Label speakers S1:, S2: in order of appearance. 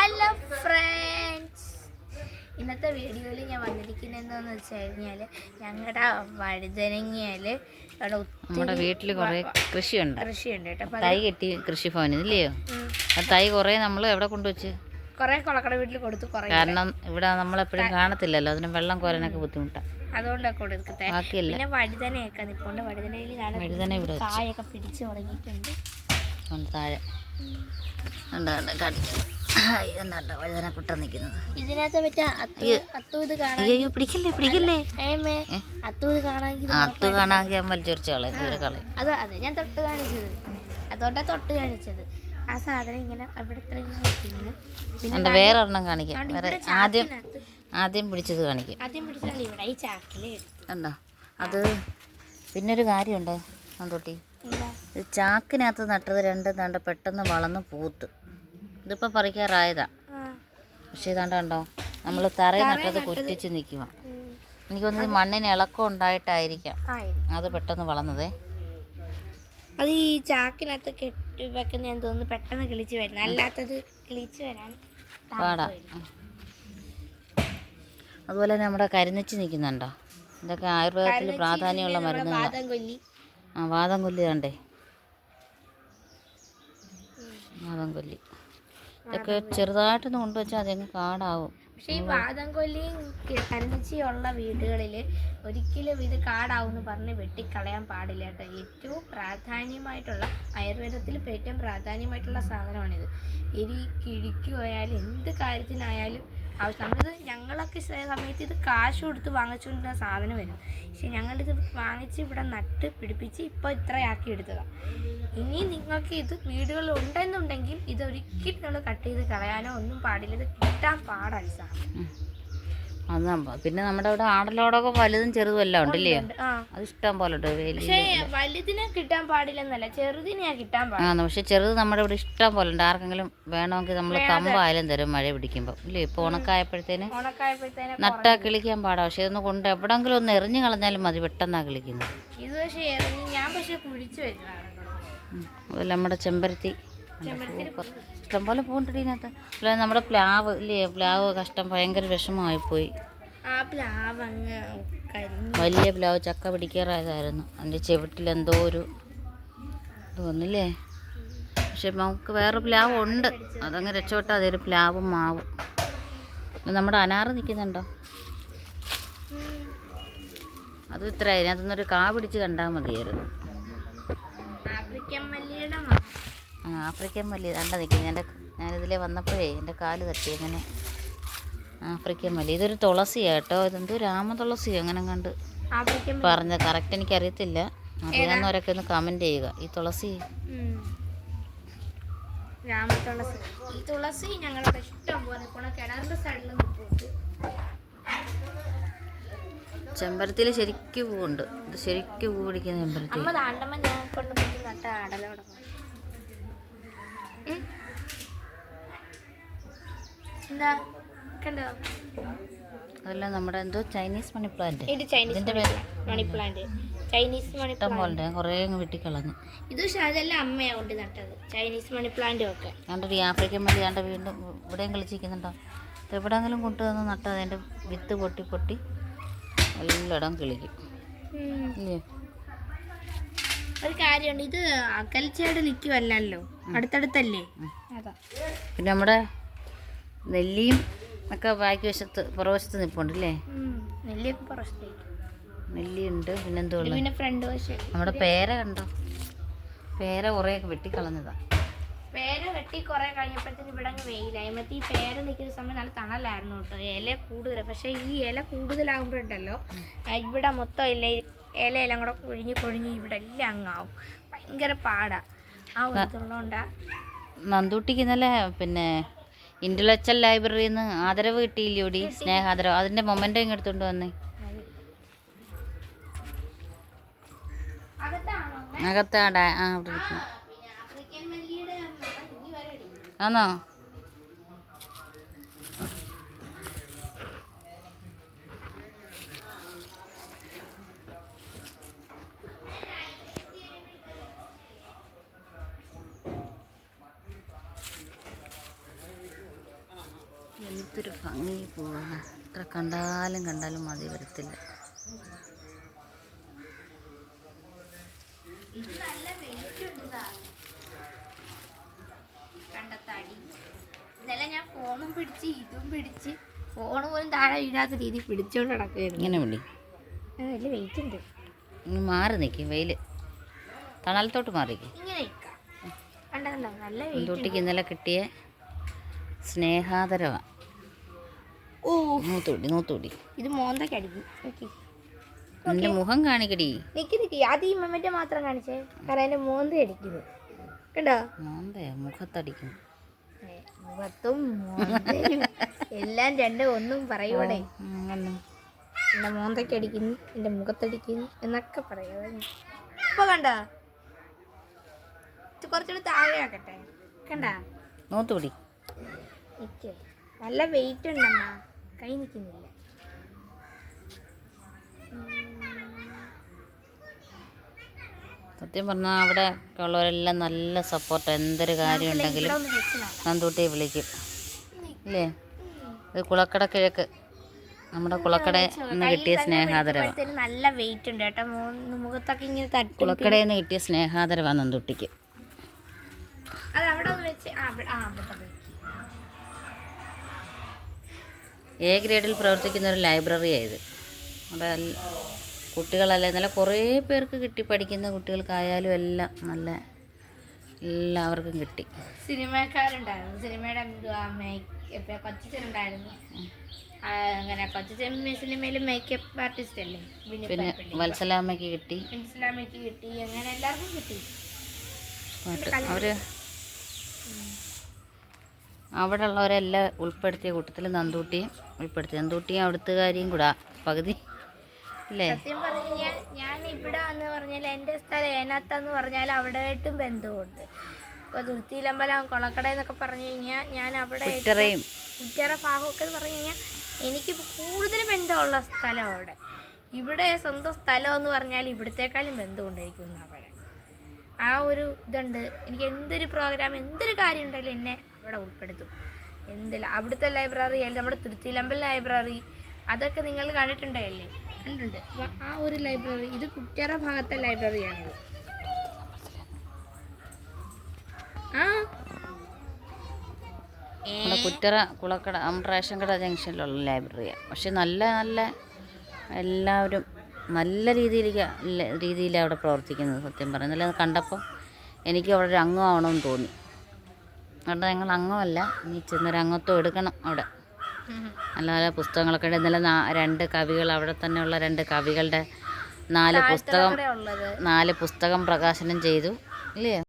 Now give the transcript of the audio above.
S1: Hello friends ഇന്നത്തെ വീഡിയോയിൽ ഞാൻ വന്നിരിക്കുന്നതെന്ന് വെച്ച് കഴിഞ്ഞാൽ ഞങ്ങളുടെ വഴുതനങ്ങിയാൽ അവിടെ
S2: നമ്മുടെ വീട്ടിൽ കുറേ കൃഷിയുണ്ട്.
S1: കൃഷിയുണ്ട് കേട്ടോ.
S2: തൈ കെട്ടി കൃഷിഭവനിൽ ഇല്ലയോ? ആ തൈ കുറേ നമ്മൾ എവിടെ കൊണ്ടുവച്ച്?
S1: കുറേ കൊളക്കട വീട്ടിൽ കൊടുത്തു കുറേ
S2: കാരണം ഇവിടെ നമ്മളെപ്പോഴും കാണത്തില്ലല്ലോ അതിന് വെള്ളം കോരാനൊക്കെ ബുദ്ധിമുട്ടാണ്
S1: അതുകൊണ്ടൊക്കെ കൊടുക്കത്തെ.
S2: ബാക്കിയില്ല.
S1: പിന്നെ വഴുതനയൊക്കെ നിൽപ്പുണ്ട് വഴുതനയിൽ
S2: വഴുതന ഇവിടെ
S1: കായൊക്കെ പിടിച്ചു തുടങ്ങിയിട്ടുണ്ട്.
S2: താഴെ. എന്താ വഴുതന കുട്ട നിൽക്കുന്നത്.
S1: ഇതിനകത്ത് പറ്റ അത്തു അത്തു ഇത് കാണാൻ
S2: അയ്യോ പിടിക്കല്ലേ പിടിക്കല്ലേ?
S1: ഏമേ അത്തു ഇത് കാണാമെങ്കിൽ
S2: ആ അത്ത് കാണാമെങ്കിൽ ഞാൻ വലിച്ചൊരിച്ച് കളയും ദൂരെ കളയും.
S1: അത് അതെ ഞാൻ തൊട്ട് കാണിച്ചത്. അതോട്ടാ തൊട്ട് കാണിച്ചത്. ആ സാധനം ഇങ്ങനെ അവിടെ
S2: എന്റെ വേറെ ഒരെണ്ണം കാണിക്കാം. വേറെ ആദ്യം ആദ്യം പിടിച്ചത് കാണിക്കാം.
S1: ആദ്യം പിടിച്ചാൽ ഇവിടെ ഈ ചാക്കിൽ
S2: ഉണ്ടോ അത് പിന്നൊരു കാര്യമുണ്ട് സന്തോട്ടി
S1: എന്താ?
S2: ഇത് ചാക്കിനകത്ത് നട്ടത് രണ്ട് ദാണ്ട് പെട്ടെന്ന് വളർന്ന് പൂത്ത്. ഇതിപ്പോൾ പറിക്കാറായതാ. പക്ഷെ ഇതാണ്ട് കണ്ടോ? നമ്മൾ തറയിൽ നട്ടത് കുറ്റിച്ച് നിൽക്കുക. എനിക്ക് തോന്നുന്നത് മണ്ണിന് ഇളക്കം ഉണ്ടായിട്ടായിരിക്കാം. അത് പെട്ടെന്ന് വളർന്നതേ.
S1: അത് ഈ ചാക്കിനകത്ത് കെട്ടി വെക്കുന്ന ഞാൻ തോന്നുന്നു പെട്ടെന്ന് കിളിച്ച് വരുന്നത് അല്ലാത്തത് കിളിച്ച് വരാൻ
S2: പാടാ. അതുപോലെ തന്നെ നമ്മുടെ കരിനെച്ചി നിൽക്കുന്നുണ്ടോ ഇതൊക്കെ ആയുർവേദത്തിൽ പ്രാധാന്യമുള്ള മരുന്നുകളാണ് ആ വാദം കൊല്ലി കണ്ടേ. വാദം കൊല്ലി. ഇതൊക്കെ ചെറുതായിട്ടൊന്ന് കൊണ്ടുവച്ചാൽ അതങ്ങ് കാടാവും.
S1: പക്ഷേ ഈ വാദം കൊല്ലിയും കരണിച്ചിയുള്ള വീടുകളിൽ ഒരിക്കലും ഇത് കാടാവെന്ന് പറഞ്ഞ് വെട്ടിക്കളയാൻ പാടില്ല കേട്ടോ. ഏറ്റവും പ്രാധാന്യമായിട്ടുള്ള ആയുർവേദത്തിൽ ഏറ്റവും പ്രാധാന്യമായിട്ടുള്ള സാധനമാണിത്. എരി കിഴിക്ക് പോയാലും എന്ത് കാര്യത്തിനായാലും ആവശ്യം നമ്മളിത് ഞങ്ങളൊക്കെ സമയത്ത് ഇത് കാശ് കൊടുത്ത് വാങ്ങിച്ചുകൊണ്ടിരുന്ന സാധനം വരും. പക്ഷെ ഞങ്ങളിത് വാങ്ങിച്ച് ഇവിടെ നട്ട് പിടിപ്പിച്ച് ഇപ്പോൾ ഇത്രയാക്കി എടുത്തതാണ് ഇനി നിങ്ങൾക്ക് ഇത് വീടുകളിൽ ഉണ്ടെന്നുണ്ടെങ്കിൽ ഇത് ഒരിക്കലും നിങ്ങൾ കട്ട് ചെയ്ത് കളയാനോ ഒന്നും പാടില്ല. ഇത് കിട്ടാൻ പാടാണ് സാധനം.
S2: അത് നമ്മ- പിന്നെ നമ്മുടെ ഇവിടെ ആടലോടൊക്കെ വലുതും ചെറുതും എല്ലാം ഉണ്ടല്ലേ അത് ഇഷ്ടം പോലെ ഉണ്ട് വലിയ
S1: പക്ഷേ വലുതിനെ കിട്ടാൻ പാടില്ലെന്നല്ല ചെറുതിനെയാ കിട്ടാൻ
S2: ആ പക്ഷെ ചെറുത് നമ്മുടെ ഇവിടെ ഇഷ്ടം പോലെ ഉണ്ട്. ആർക്കെങ്കിലും വേണമെങ്കിൽ നമ്മൾ കമ്പായാലും തരും. മഴ പിടിക്കുമ്പോൾ ഇല്ലേ? ഇപ്പൊ ഉണക്കായപ്പോഴത്തേന്
S1: ഉണക്കായപ്പോഴത്തേനെ
S2: നട്ടാ കിളിക്കാൻ പാടാ. പക്ഷെ ഇതൊന്ന് കൊണ്ട് എവിടെങ്കിലും ഒന്ന് എറിഞ്ഞു കളഞ്ഞാലും മതി പെട്ടെന്നാ കിളിക്കുന്നത്.
S1: ഇത് പക്ഷേ ഞാൻ പക്ഷെ കുഴിച്ചു
S2: ഉം. അതുപോലെ നമ്മുടെ ചെമ്പരത്തി. സൂപ്പർ ഇഷ്ടംപോലെ പൂണ്ടടി ഇതിനകത്ത്. അല്ല നമ്മുടെ പ്ലാവ് ഇല്ലേ? പ്ലാവ് കഷ്ടം. ഭയങ്കര വിഷമമായിപ്പോയി. വലിയ പ്ലാവ് ചക്ക പിടിക്കാറായതായിരുന്നു. അതിന്റെ ചെവിട്ടിൽ എന്തോ ഒരു തോന്നില്ലേ പക്ഷെ നമുക്ക് വേറെ പ്ലാവ് ഉണ്ട്. അതങ്ങ് രക്ഷപ്പെട്ടാൽ അതൊരു പ്ലാവും മാവും. നമ്മുടെ അനാറ് നിൽക്കുന്നുണ്ടോ? അത് ഇത്ര അതിനകത്തുനിന്നൊരു കാ പിടിച്ച് കണ്ടാൽ മതിയായിരുന്നു.
S1: ആഫ്രിക്കൻ മല്ലിയുടെ
S2: ആഫ്രിക്കൻ മല്ലി കണ്ട നിൽക്കുന്നത് എന്റെ ഞാനിതിലെ വന്നപ്പോഴേ എന്റെ കാൽ തട്ടി അങ്ങനെ ആഫ്രിക്കൻ മല്ലി ഇതൊരു തുളസിയാണ് കേട്ടോ. ഇതെന്തോ രാമ തുളസിയോ അങ്ങനെ കണ്ട്. പറഞ്ഞ. കറക്റ്റ് എനിക്കറിയത്തില്ല. അറിയാവുന്നവരൊക്കെ ഒന്ന് കമന്റ് ചെയ്യുക. ഈ തുളസി.
S1: ചെമ്പരത്തിൽ രാമതുളസി ഈ തുളസി ഞങ്ങളുടെ ഇഷ്ടം പോലെ പോണ കിണറിന്റെ സൈഡിൽ നിൽക്കുന്നുണ്ട്
S2: ചെമ്പരത്തിയിൽ ശരിക്കും പൂവുണ്ട്. ഇത് ശരിക്കും പൂ പിടിക്കുന്ന ചെമ്പരത്തി
S1: അമ്മ താണ്ടമ്മ ഞാൻ കൊണ്ട് പോയി നട്ട ആടലോടെ എന്താ? കണ്ടോ?
S2: അതെല്ലാം നമ്മുടെ എന്തോ ചൈനീസ് മണി പ്ലാന്റ്.
S1: ഇത് Chinese money plant. Chinese money plant.
S2: കുറേ അങ്ങ് വെട്ടിക്കളഞ്ഞു.
S1: ഇത് അതെല്ലാം അമ്മയാ കൊണ്ട് നട്ടത്. ചൈനീസ് മണി പ്ലാന്റ് ഒക്കെ.
S2: കണ്ടൊരു ആഫ്രിക്കൻ മല്ലി ആണ്ട് വീണ്ടും ഇവിടെയും കളിച്ചിരിക്കുന്നുണ്ടോ? എവിടെങ്കിലും കൊണ്ടുവന്ന് നട്ടത് അതിന്റെ വിത്ത് പൊട്ടി പൊട്ടി എല്ലായിടം കിളിക്കും. ഇല്ലേ?
S1: ഒരു കാര്യമുണ്ട് ഇത് അകൽച്ചയുടെ നിൽക്കുമല്ലോ അടുത്തടുത്തല്ലേ?
S2: പിന്നെ നമ്മുടെ നെല്ലിയും ഒക്കെ ബാക്കി വശത്ത് പുറവശത്ത് നിൽപ്പുണ്ട് അല്ലേ?
S1: നെല്ലിയൊക്കെ പുറത്തേക്ക്
S2: നെല്ലിയുണ്ട് പിന്നെന്തോ
S1: പിന്നെ ഫ്രണ്ട് വശം.
S2: നമ്മുടെ പേര കണ്ടോ? പേര വെട്ടി വെട്ടിക്കളഞ്ഞതാ.
S1: പേര വെട്ടി കുറെ കഴിഞ്ഞപ്പോഴത്തേന് ഇവിടെ അങ്ങ് വെയിലായി. മറ്റേ ഈ പേര നിൽക്കുന്ന സമയം നല്ല തണലായിരുന്നു കേട്ടോ. ഇല കൂടുതൽ പക്ഷേ ഈ ഇല കൂടുതലാകുമ്പോഴുണ്ടല്ലോ ഇവിടെ മൊത്തം ഇല ഇലയെല്ലാം കൂടെ കൊഴിഞ്ഞ് കൊഴിഞ്ഞ് ഇവിടെ എല്ലാം അങ്ങാവും. ഭയങ്കര പാടാ. ആ ഒരു ഇതുള്ളതുകൊണ്ടാ
S2: നന്ദൂട്ടിക്ക് ഇന്നലെ പിന്നെ ഇന്റലക്ച്വൽ ലൈബ്രറിയിൽ നിന്ന് ആദരവ് കിട്ടിയില്ലോടി സ്നേഹാദരവ്? അതിന്റെ മൊമെന്റോ ഇങ്ങെടുത്തോണ്ട് വന്നേ?
S1: അകത്താടാ
S2: അകത്ത് ആ ആണോ അവിടെ ഇരിക്കുന്നു
S1: ആഫ്രിക്കൻ മല്ലിയുടെ മണം ഇനി വരെ ഇടില്ല.
S2: ആന്നോ എന്തൊരു ഭംഗി പോവാണ്. എത്ര കണ്ടാലും കണ്ടാലും മതി വരത്തില്ല.
S1: ഇന്നലെ ഞാൻ ഫോണും പിടിച്ച് ഇതും പിടിച്ച് ഫോൺ പോലും താഴെ വീഴാത്ത രീതിയിൽ പിടിച്ചോണ്ട് നടക്കുകയായിരുന്നു.
S2: ഇങ്ങനെ വിളി.
S1: വലിയ വെയിറ്റ് ഉണ്ട്
S2: മാറി നിൽക്കും വെയിൽ തണലത്തോട്ട് മാറിക്ക്
S1: ഇങ്ങനെ കണ്ടോ നല്ല വെയിറ്റ്
S2: ഇന്നലെ കിട്ടിയ സ്നേഹാദരവാ.
S1: ഓ
S2: നൂത്തുടി നൂത്തുടി
S1: ഇത് മോന്തയ്ക്ക് അടിക്കും നോക്കി.
S2: നിന്റെ മുഖം കാണിക്കടി.
S1: നിക്ക് നിക്ക്. ഈ മമ്മന്റെ മാത്രം കാണിച്ചേ. കാരണം എന്റെ മോന്ത അടിക്കുന്നു. കണ്ടോ?
S2: മോന്ത മുഖത്തടിക്കും
S1: മുഖത്തും എല്ലാം രണ്ട് ഒന്നും പറയൂടെ എന്റെ മോന്തയ്ക്ക് അടിക്കുന്നു എന്റെ മുഖത്തടിക്കുന്നു എന്നൊക്കെ പറയൂ ഇപ്പൊ കണ്ടോ? കുറച്ചുകൂടി താഴെ ആക്കട്ടെ കണ്ട
S2: നൂത്തുപിടി
S1: നല്ല വെയിറ്റ് ഉണ്ടമ്മ. കൈ നിൽക്കുന്നില്ല.
S2: സത്യം പറഞ്ഞാൽ അവിടെ ഉള്ളവരെല്ലാം നല്ല സപ്പോർട്ട് എന്തൊരു കാര്യം ഉണ്ടെങ്കിലും. നന്ദൂട്ടിയെ വിളിക്കും. ഇല്ലേ? ഇത് കുളക്കട കിഴക്ക്. നമ്മുടെ കുളക്കട നിന്ന് കിട്ടിയ
S1: സ്നേഹാദരവാണ് നല്ല വെയിറ്റ് ഉണ്ട് കേട്ടോ. മുഖത്തൊക്കെ ഇങ്ങനെ
S2: കുളക്കടയിൽ നിന്ന് കിട്ടിയ സ്നേഹാദരവാണ് നന്ദൂട്ടിക്ക്.
S1: അത് അവിടെ വെച്ച്
S2: എ ഗ്രേഡിൽ പ്രവർത്തിക്കുന്ന ഒരു ലൈബ്രറിയായത്. അവിടെ എൽ- കുട്ടികളല്ല നല്ല കുറേ പേർക്ക് കിട്ടി പഠിക്കുന്ന കുട്ടികൾക്കായാലും എല്ലാം നല്ല എല്ലാവർക്കും കിട്ടി.
S1: സിനിമക്കാരുണ്ടായിരുന്നു. സിനിമയുടെ കൊച്ചിനുണ്ടായിരുന്നു അങ്ങനെ കൊച്ചു സിനിമയിൽ മേക്കപ്പ് ആർട്ടിസ്റ്റ് അല്ലേ?
S2: പിന്നെ വത്സലാമ്മയ്ക്ക് കിട്ടി.
S1: വത്സലാമ്മയ്ക്ക് കിട്ടി. അങ്ങനെ എല്ലാവർക്കും കിട്ടി.
S2: അവർ അവിടെ ഉള്ളവരെല്ലാം ഉൾപ്പെടുത്തിയ കൂട്ടത്തിൽ നന്ദൂട്ടിയും ഉൾപ്പെടുത്തി. നന്ദൂട്ടിയും അവിടുത്തുകാരിയും കൂടാ പകുതി. അല്ലേ
S1: സത്യം പറഞ്ഞു ഞാൻ ഇവിടെ എന്ന് പറഞ്ഞാൽ എന്റെ സ്ഥലം ഏനാത്താന്ന് പറഞ്ഞാൽ അവിടെയായിട്ടും ബന്ധമുണ്ട്. ഇപ്പോൾ തുരുത്തിയിലമ്പലം കൊളക്കട എന്നൊക്കെ പറഞ്ഞു കഴിഞ്ഞാൽ ഞാൻ അവിടെ
S2: ഇത്രയും
S1: ഉറ്ററ ഭാഗമൊക്കെ എന്ന് പറഞ്ഞു കഴിഞ്ഞാൽ എനിക്ക് കൂടുതൽ ബന്ധമുള്ള സ്ഥലം അവിടെ. ഇവിടെ സ്വന്തം സ്ഥലം എന്ന് പറഞ്ഞാൽ ഇവിടത്തേക്കാളും ബന്ധമുണ്ടായിരിക്കും അവിടെ ആ ഒരു ഇതുണ്ട്. എനിക്ക് എന്തൊരു പ്രോഗ്രാം എന്തൊരു കാര്യം ഉണ്ടെങ്കിലും എന്നെ അവിടെ ഉൾപ്പെടുത്തും. എന്തില്ല അവിടുത്തെ ലൈബ്രറി അല്ലെങ്കിൽ നമ്മുടെ തിരുത്തിലമ്പൽ ലൈബ്രറി അതൊക്കെ നിങ്ങൾ കണ്ടിട്ടുണ്ടായില്ലേ കണ്ടിട്ടുണ്ട്. ആ ഒരു ലൈബ്രറി ഇത് കുറ്ററ ഭാഗത്തെ ലൈബ്രറിയാണ് ആ.
S2: കുറ്ററ കുളക്കട റേഷൻ കട ജംഗ്ഷനിലുള്ള ലൈബ്രറിയാണ് പക്ഷെ നല്ല നല്ല എല്ലാവരും നല്ല രീതിയിൽ രീതിയിലാണ് അവിടെ പ്രവർത്തിക്കുന്നത് സത്യം പറയുന്നില്ല അത് കണ്ടപ്പോൾ എനിക്ക് അവിടെ ഒരു അംഗമാവണമെന്ന് തോന്നി. അവിടെ ഞങ്ങൾ അംഗമല്ല ഇനി ചെന്നൊരു അംഗത്വം എടുക്കണം അവിടെ. നല്ല നല്ല പുസ്തകങ്ങളൊക്കെ ഉണ്ട്. ഇന്നലെ രണ്ട് കവികൾ അവിടെ തന്നെയുള്ള രണ്ട് കവികളുടെ നാല് പുസ്തകം നാല് പുസ്തകം പ്രകാശനം ചെയ്തു. ഇല്ലേ?